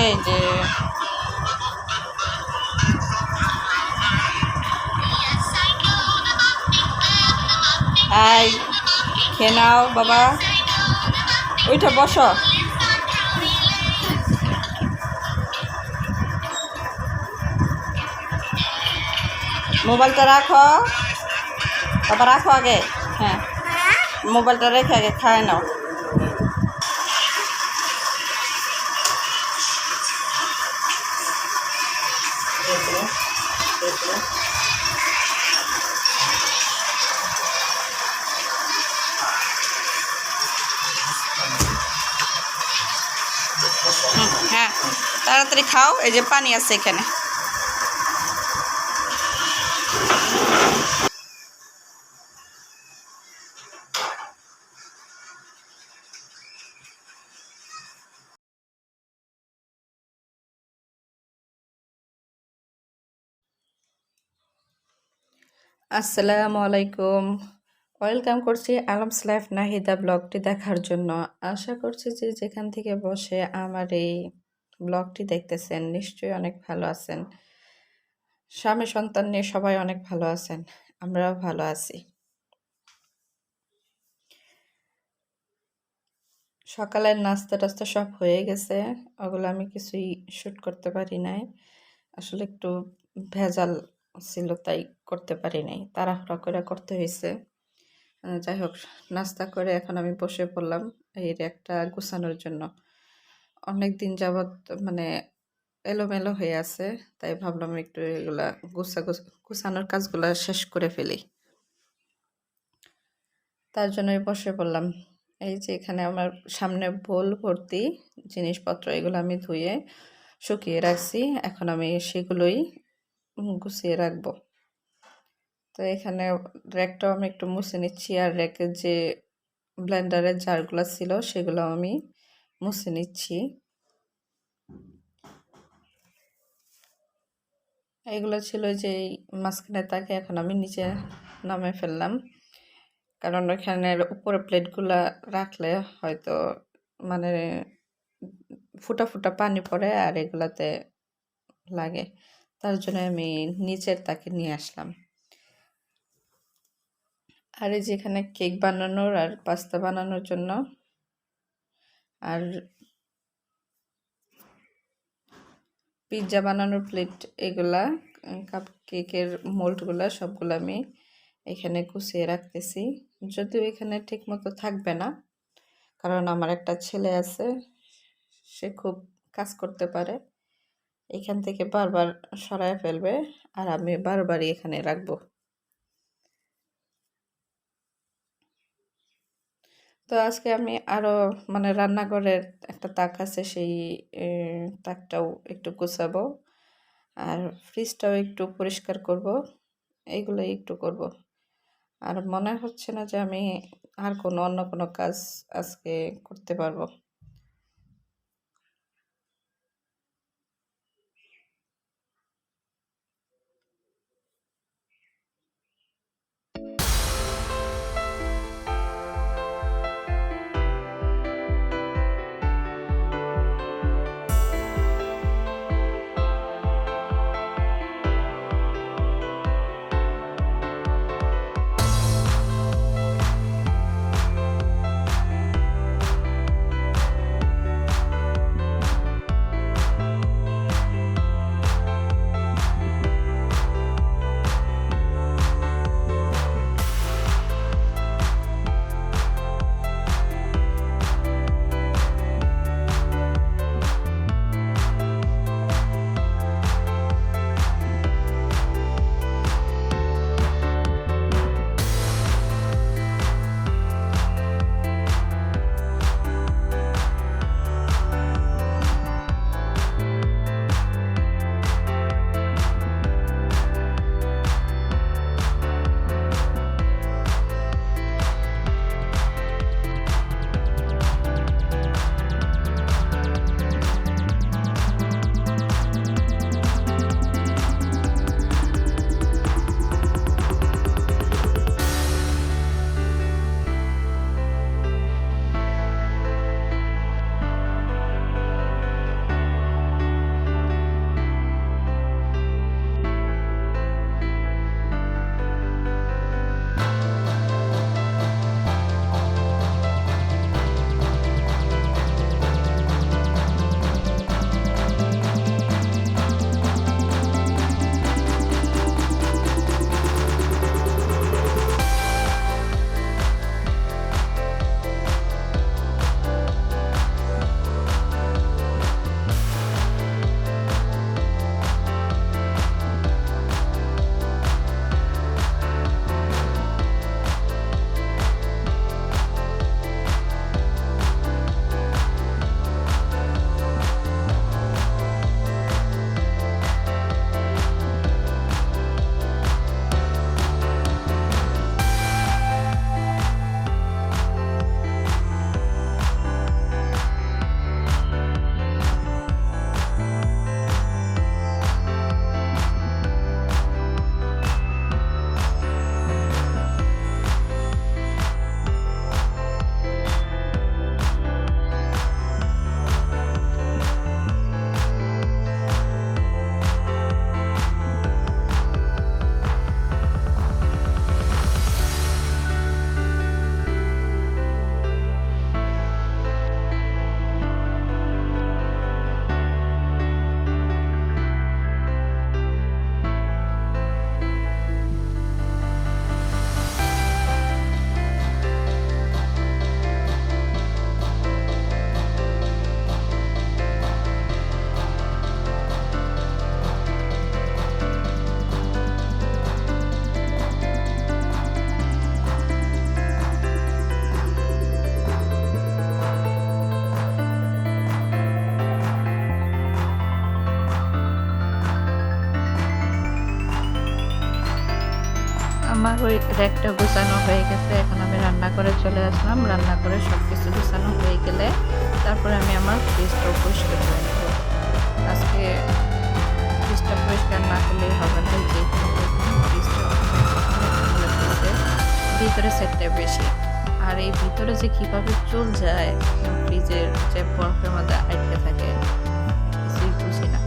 এই যে আই খেয়ে নাও বাবা ওইটা বসো মোবাইলটা রাখো বাবা রাখো আগে হ্যাঁ মোবাইলটা রেখে আগে খায় নাও তাড়াতাড়ি খাও, এই যে পানি আছে এখানে। আসসালামু আলাইকুম। ওয়েলকাম করছি আলমস লাইফ নাহিদা ব্লগটি দেখার জন্য। আশা করছি যে যেখান থেকে বসে আমার এই ব্লগটি দেখতেছেন, নিশ্চয়ই অনেক ভালো আছেন। স্বামী সন্তান নিয়ে সবাই অনেক ভালো আছেন, আমরাও ভালো আছি। সকালের নাস্তা টাস্তা সব হয়ে গেছে, ওগুলো আমি কিছুই শ্যুট করতে পারি নাই। আসলে একটু ভেজাল ছিল, তাই করতে পারি নাই, তাড়াহুড়া করে করতে হয়েছে। যাই হোক, নাস্তা করে এখন আমি বসে পড়লাম, এই একটা গুছানোর জন্য। অনেক দিন যাবৎ মানে এলোমেলো হয়ে আছে, তাই ভাবলাম একটু এগুলা গুছা গুছানোর কাজগুলা শেষ করে ফেলি। তার জন্যই বসে পড়লাম। এই যে এখানে আমার সামনে বোল ভর্তি জিনিসপত্র, এগুলো আমি ধুয়ে শুকিয়ে রাখছি। এখন আমি সেগুলোই গুছিয়ে রাখব। তো এখানে র্যাকটাও আমি একটু মুছে নিচ্ছি, আর র্যাকের যে ব্লেন্ডারের জারগুলো ছিল সেগুলো আমি মুছে নিচ্ছি। এগুলো ছিল যে মাঝখানে তাকে এখন আমি নিচে নামে ফেললাম। কারণ ওইখানের উপরে প্লেটগুলো রাখলে হয়তো মানে ফুটা ফুটা পানি পড়ে আর এগুলাতে লাগে। তার জন্য আমি নিচের তাকে নিয়ে আসলাম। আর এই যেখানে কেক বানানোর আর পাস্তা বানানোর জন্য আর পিৎজা বানানোর প্লেট এগুলা কাপ কেকের মোল্ডগুলা সবগুলো আমি এখানে গুছিয়ে রাখতেছি। যদিও এখানে ঠিক মতো থাকবে না, কারণ আমার একটা ছেলে আছে, সে খুব কাজ করতে পারে। এখান থেকে বারবার সরায় ফেলবে, আর আমি বারবারই এখানে রাখব। তো আজকে আমি আরও মানে রান্নাঘরের একটা তাক আছে, সেই তাকটাও একটু গুছাবো। আর ফ্রিজটাও একটু পরিষ্কার করব, এইগুলোই একটু করব। আর মনে হচ্ছে না যে আমি আর কোনো, অন্য কোনো কাজ আজকে করতে পারব। র্যাকটা গুছানো হয়ে গেছে। এখন আমি রান্না করে চলে আসলাম। রান্না করে সব কিছু গুছানো হয়ে গেলে তারপরে আমি আমার ফ্রিজটাও পরিষ্কার করে নেব। আজকে ফ্রিজটা পরিষ্কার না করলেই হবে না যে ফ্রিজটা ভিতরে সেটটা বেশি। আর এই ভিতরে যে কীভাবে চুল যায়, ফ্রিজের যে বরফের মধ্যে আটকে থাকে, কিছুই বুঝি না।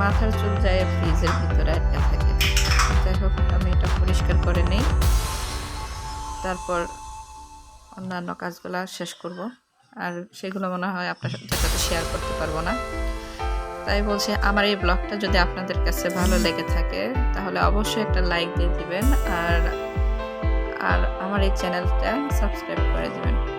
মাথার চুল যায়, ফ্রিজের ভিতরে আটকে থাকে। তারপর অন্যান্য কাজগুলো শেষ করব। আর সেগুলো মনে হয় আপনার সাথে শেয়ার করতে পারব না। তাই বলছি, আমার এই ব্লগটা যদি আপনাদের কাছে ভালো লেগে থাকে, তাহলে অবশ্যই একটা লাইক দিয়ে দিবেন। আর আর আমার এই চ্যানেলটা সাবস্ক্রাইব করে দিবেন।